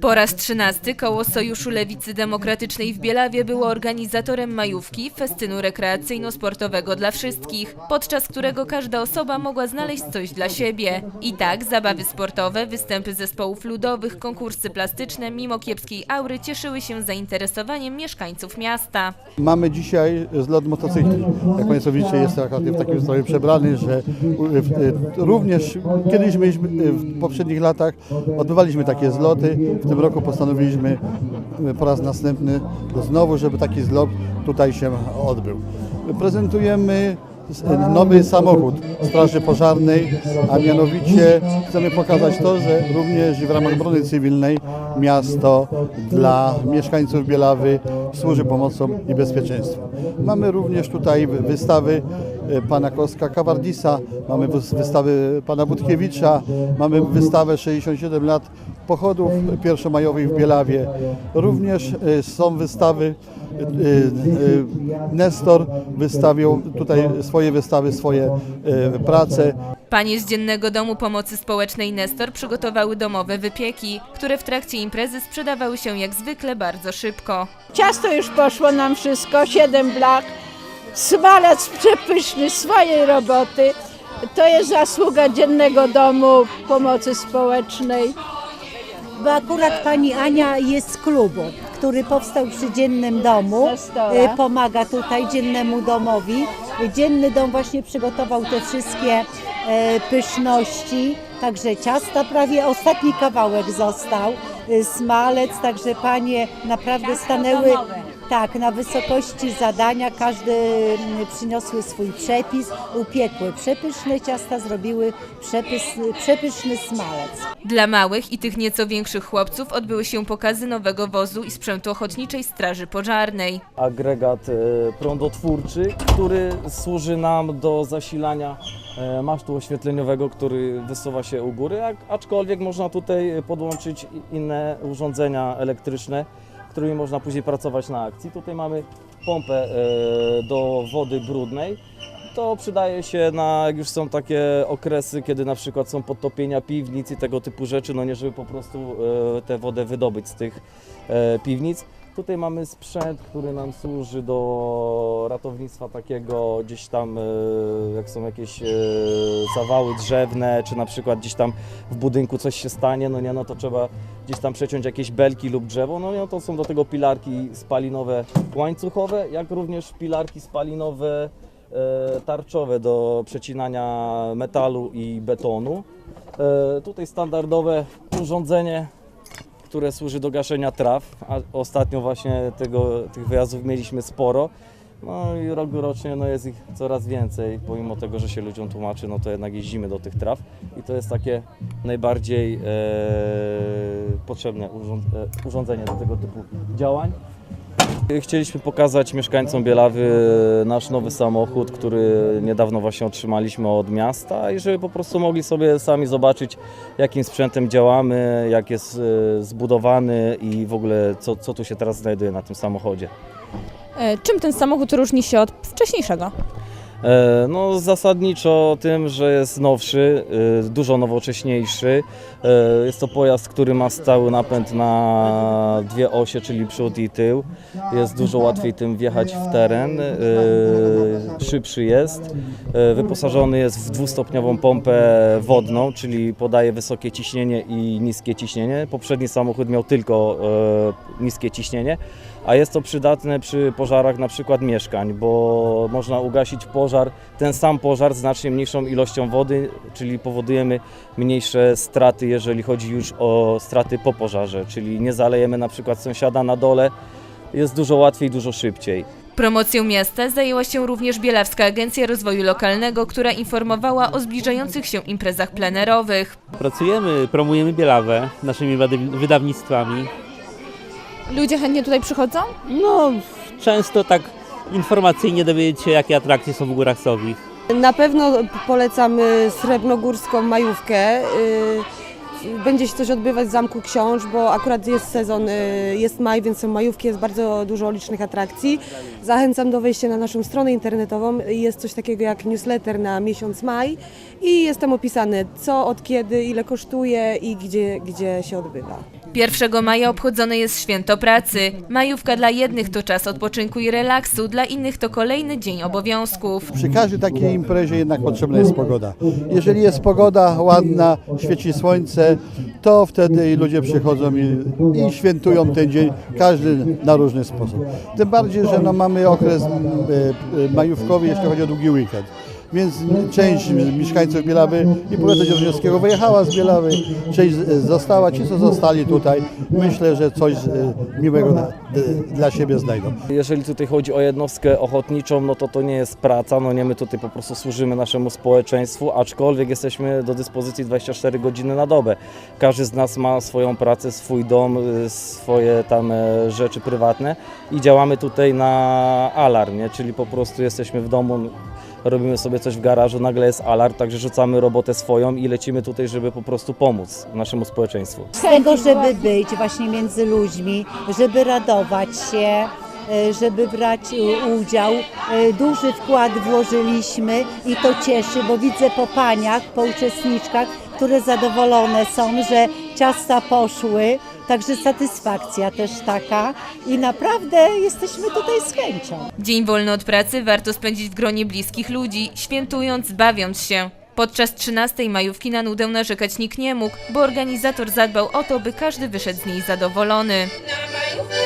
Po raz trzynasty koło Sojuszu Lewicy Demokratycznej w Bielawie było organizatorem majówki, festynu rekreacyjno-sportowego dla wszystkich, podczas którego każda osoba mogła znaleźć coś dla siebie. I tak zabawy sportowe, występy zespołów ludowych, konkursy plastyczne mimo kiepskiej aury cieszyły się zainteresowaniem mieszkańców miasta. Mamy dzisiaj zlot motocykli. Jak Państwo widzicie, jest akurat w takim stroju przebrany, że y, y, również kiedyś mieliśmy, y, w poprzednich latach odbywaliśmy takie zloty. Tym roku postanowiliśmy y, po raz następny znowu, żeby taki zlot tutaj się odbył. Prezentujemy nowy samochód Straży Pożarnej, a mianowicie chcemy pokazać to, że również w ramach brony cywilnej miasto dla mieszkańców Bielawy służy pomocą i bezpieczeństwem. Mamy również tutaj wy- wystawy e, pana Koska Kawardisa, mamy wys- wystawy pana Budkiewicza, mamy wystawę 67 lat pochodów pierwszomajowych w Bielawie. Również e, są wystawy e, e, Nestor wystawił tutaj swoje wystawy, swoje prace. Panie z Dziennego Domu Pomocy Społecznej Nestor przygotowały domowe wypieki, które w trakcie imprezy sprzedawały się jak zwykle bardzo szybko. Ciasto już poszło nam wszystko, siedem blach. Smalec przepyszny swojej roboty. To jest zasługa Dziennego Domu Pomocy Społecznej. Bo akurat pani Ania jest z klubu, który powstał przy Dziennym Domu. Y, Pomaga tutaj Dziennemu Domowi. Dzienny Dom właśnie przygotował te wszystkie e, pyszności. Także ciasta prawie, ostatni kawałek został. Y, Smalec, także panie naprawdę stanęły tak, na wysokości zadania. Każdy mm, przyniosły swój przepis, upiekły przepyszne ciasta, zrobiły przepys, przepyszny smalec. Dla małych i tych nieco większych chłopców odbyły się pokazy nowego wozu i sprzętu Ochotniczej Straży Pożarnej. agregat e, prądotwórczy, który służy nam do zasilania e, masztu oświetleniowego, który wysuwa się u góry, aczkolwiek można tutaj podłączyć i- urządzenia elektryczne, którymi można później pracować na akcji. Tutaj mamy pompę e, do wody brudnej. To przydaje się na, jak już są takie okresy, kiedy na przykład są podtopienia piwnic i tego typu rzeczy, no nie żeby po prostu e, tę wodę wydobyć z tych e, piwnic. Tutaj mamy sprzęt, który nam służy do ratownictwa takiego gdzieś tam, e, jak są jakieś e, zawały drzewne, czy na przykład gdzieś tam w budynku coś się stanie, no nie, no to trzeba gdzieś tam przeciąć jakieś belki lub drzewo, no nie, to są do tego pilarki spalinowe łańcuchowe, jak również pilarki spalinowe e, tarczowe do przecinania metalu i betonu. Tutaj standardowe urządzenie które służy do gaszenia traw, a ostatnio właśnie tego, tych wyjazdów mieliśmy sporo. No i rokrocznie no jest ich coraz więcej, pomimo tego, że się ludziom tłumaczy, no to jednak jeździmy do tych traw i to jest takie najbardziej e, potrzebne urząd, e, urządzenie do tego typu działań. Chcieliśmy pokazać mieszkańcom Bielawy nasz nowy samochód, który niedawno właśnie otrzymaliśmy od miasta i żeby po prostu mogli sobie sami zobaczyć, jakim sprzętem działamy, jak jest e, zbudowany i w ogóle co, co tu się teraz znajduje na tym samochodzie. E, Czym ten samochód różni się od wcześniejszego? E, No zasadniczo tym, że jest nowszy, e, dużo nowocześniejszy. E, Jest to pojazd, który ma stały napęd na dwie osie, czyli przód i tył. Jest dużo łatwiej tym wjechać w teren, szybszy jest. Wyposażony jest w dwustopniową pompę wodną, czyli podaje wysokie ciśnienie i niskie ciśnienie. Poprzedni samochód miał tylko niskie ciśnienie, a jest to przydatne przy pożarach na przykład mieszkań, bo można ugasić pożar, ten sam pożar znacznie mniejszą ilością wody, czyli powodujemy mniejsze straty, jeżeli chodzi już o straty po pożarze, czyli nie zalejemy na przykład sąsiada na dole, jest dużo łatwiej, dużo szybciej. Promocją miasta zajęła się również Bielawska Agencja Rozwoju Lokalnego, która informowała o zbliżających się imprezach plenerowych. Pracujemy, promujemy Bielawę naszymi wydawnictwami. Ludzie chętnie tutaj przychodzą? No, często tak informacyjnie dowiedzieć się, jakie atrakcje są w Górach Sowich. Na pewno polecamy srebrnogórską majówkę. Y, Będzie się coś odbywać w Zamku Książ, bo akurat jest sezon, y, jest maj, więc są majówki, jest bardzo dużo licznych atrakcji. Zachęcam do wejścia na naszą stronę internetową. Jest coś takiego jak newsletter na miesiąc maj i jest tam opisane co, od kiedy, ile kosztuje i gdzie, gdzie się odbywa. 1 maja obchodzone jest święto pracy. Majówka dla jednych to czas odpoczynku i relaksu, dla innych to kolejny dzień obowiązków. Przy każdej takiej imprezie jednak potrzebna jest pogoda. Jeżeli jest pogoda ładna, świeci słońce, to wtedy ludzie przychodzą i, i świętują ten dzień, każdy na różny sposób. Tym bardziej, że no mamy okres e, e, majówkowy, jeśli chodzi o długi weekend. Więc część mieszkańców Bielawy i powiatu dzierżoniowskiego wyjechała z Bielawy, część została. Ci, co zostali tutaj, myślę, że coś e, miłego dla, siebie znajdą. Jeżeli tutaj chodzi o jednostkę ochotniczą, no to to nie jest praca, no nie my tutaj po prostu służymy naszemu społeczeństwu, aczkolwiek jesteśmy do dyspozycji 24 godziny na dobę. Każdy z nas ma swoją pracę, swój dom, y, swoje tam e, rzeczy prywatne i działamy tutaj na alarm, nie? czyli po prostu jesteśmy w domu, robimy sobie coś w garażu, nagle jest alarm, także rzucamy robotę swoją i lecimy tutaj, żeby po prostu pomóc naszemu społeczeństwu. Z tego, żeby być właśnie między ludźmi, żeby radować się, e, żeby brać udział. E, Duży wkład włożyliśmy i to cieszy, bo widzę po paniach, po uczestniczkach, które zadowolone są, że ciasta poszły. Także satysfakcja też taka i naprawdę jesteśmy tutaj z chęcią. Dzień wolny od pracy warto spędzić w gronie bliskich ludzi, świętując, bawiąc się. Podczas 13 majówki na nudę narzekać nikt nie mógł, bo organizator zadbał o to, by każdy wyszedł z niej zadowolony. na majówkę,